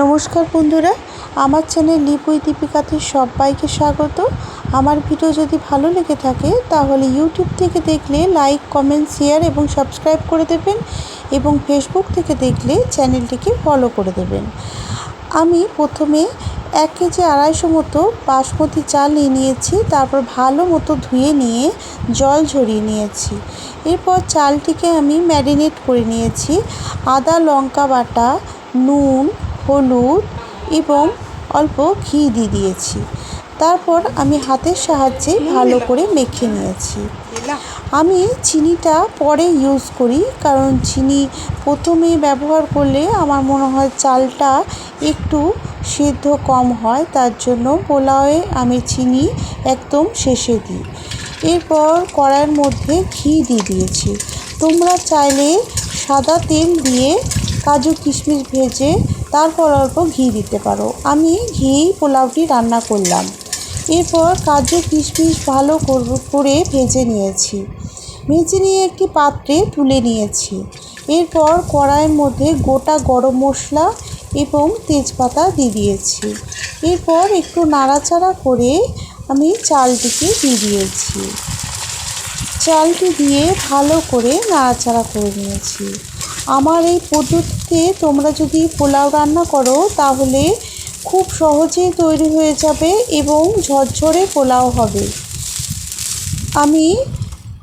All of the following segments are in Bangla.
নমস্কার বন্ধুরা, আমার চ্যানেল লিপুই দীপিকাতে সবাইকে স্বাগত। আমার ভিডিও যদি ভালো লেগে থাকে, তাহলে ইউটিউব থেকে দেখলে লাইক, কমেন্ট, শেয়ার এবং সাবস্ক্রাইব করে দেবেন এবং ফেসবুক থেকে দেখলে চ্যানেলটিকে ফলো করে দেবেন। আমি প্রথমে এক কেজি আড়াইশো মতো বাসমতি চাল নিয়ে নিয়েছি, তারপর ভালো মতো ধুয়ে নিয়ে জল ঝরিয়ে নিয়েছি। এরপর চালটিকে আমি ম্যারিনেট করে নিয়েছি। আদা, লঙ্কা বাটা, নুন হলুদ এবং অল্প ঘি দিয়ে দিয়েছি। তারপর আমি হাতের সাহায্যে ভালো করে মেখে নিয়েছি। আমি চিনিটা পরে ইউজ করি, কারণ চিনি প্রথমে ব্যবহার করলে আমার মনে হয় চালটা একটু সিদ্ধ কম হয়, তার জন্য পোলাওয়ে আমি চিনি একদম শেষে দিই। এরপর কড়াইয়ের মধ্যে ঘি দিয়ে দিয়েছি। তোমরা চাইলে সাদা তেল দিয়ে কাজু কিশমিশ ভেজে তারপর অল্প ঘি দিতে পারো। আমি ঘি পোলাওটি রান্না করলাম। এরপর কাজু কিশমিশ ভালো করে ভেজে নিয়েছি। ভেজে নিয়ে একটি পাত্রে তুলে নিয়েছি। এরপর কড়াইয়ের মধ্যে গোটা গরম মশলা এবং তেজপাতা দিয়ে দিয়েছি। এরপর একটু নাড়াচাড়া করে আমি চালটিকে দিয়ে দিয়েছি। চালটি দিয়ে ভালো করে নাড়াচাড়া করে নিয়েছি। আমার এই পদ্ধতিতে তোমরা যদি পোলাও রান্না করো, তাহলে খুব সহজেই তৈরি হয়ে যাবে এবং ঝরঝরে পোলাও হবে। আমি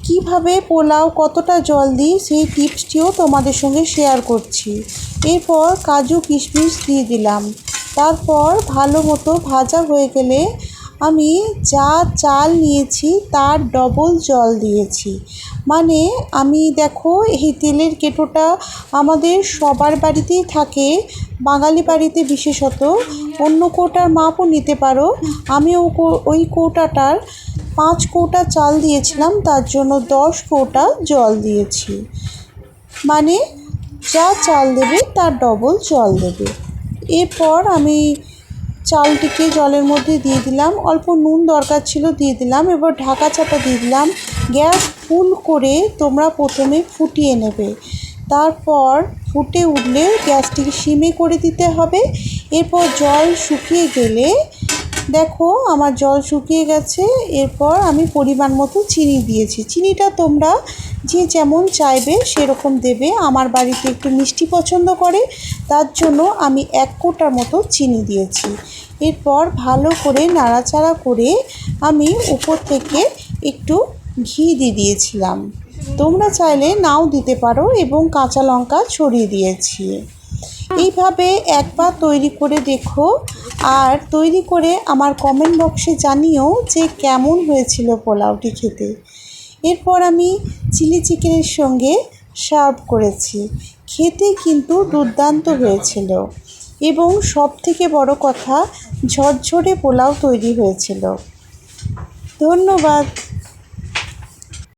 কীভাবে পোলাও কতটা জল দিই, সেই টিপসটিও তোমাদের সঙ্গে শেয়ার করছি। এরপর কাজু কিশমিশ দিয়ে দিলাম। তারপর ভালো মতো ভাজা হয়ে গেলে আমি যা চাল নিয়েছি তার ডবল জল দিয়েছি। মানে আমি দেখো, এই তেলের কেটোটা আমাদের সবার বাড়িতেই থাকে, বাঙালি বাড়িতে বিশেষত। অন্য কৌটার মাপও নিতে পারো। আমি ওই কৌটাটার পাঁচ কৌটা চাল দিয়েছিলাম, তার জন্য দশ কৌটা জল দিয়েছি। মানে যা চাল দেবে, তার ডবল জল দেবে। এরপর আমি চালটিকে জলের মধ্যে দিয়ে দিলাম। অল্প নুন দরকার ছিল, দিয়ে দিলাম। এবার ঢাকা চাপা দিয়ে দিলাম। গ্যাস ফুল করে তোমরা প্রথমে ফুটিয়ে নেবে। তারপর ফুটে উঠলে গ্যাসটিকে সিমে করে দিতে হবে। এরপর জল শুকিয়ে গেলে দেখো, আমার জল শুকিয়ে গেছে। এরপর আমি পরিমাণ মতো চিনি দিয়েছি। চিনিটা তোমরা যে যেমন চাইবে সেরকম দেবে। আমার বাড়িতে একটু মিষ্টি পছন্দ করে, তার জন্য আমি এক কোটার মতো চিনি দিয়েছি। এরপর ভালো করে নাড়াচাড়া করে আমি উপর থেকে একটু ঘি দিয়ে দিয়েছিলাম। তোমরা চাইলে নাও দিতে পারো এবং কাঁচা লঙ্কা ছড়িয়ে দিয়েছি। এইভাবে একবার তৈরি করে দেখো আর তৈরি করে আমার কমেন্ট বক্সে জানিও যে কেমন হয়েছিল পোলাওটি খেতে। এরপর আমি চিলি চিকেনের সঙ্গে সার্ভ করেছি। খেতে কিন্তু দুর্দান্ত হয়েছিল এবং সব থেকে বড় কথা ঝরঝরে পোলাও তৈরি হয়েছিল। ধন্যবাদ।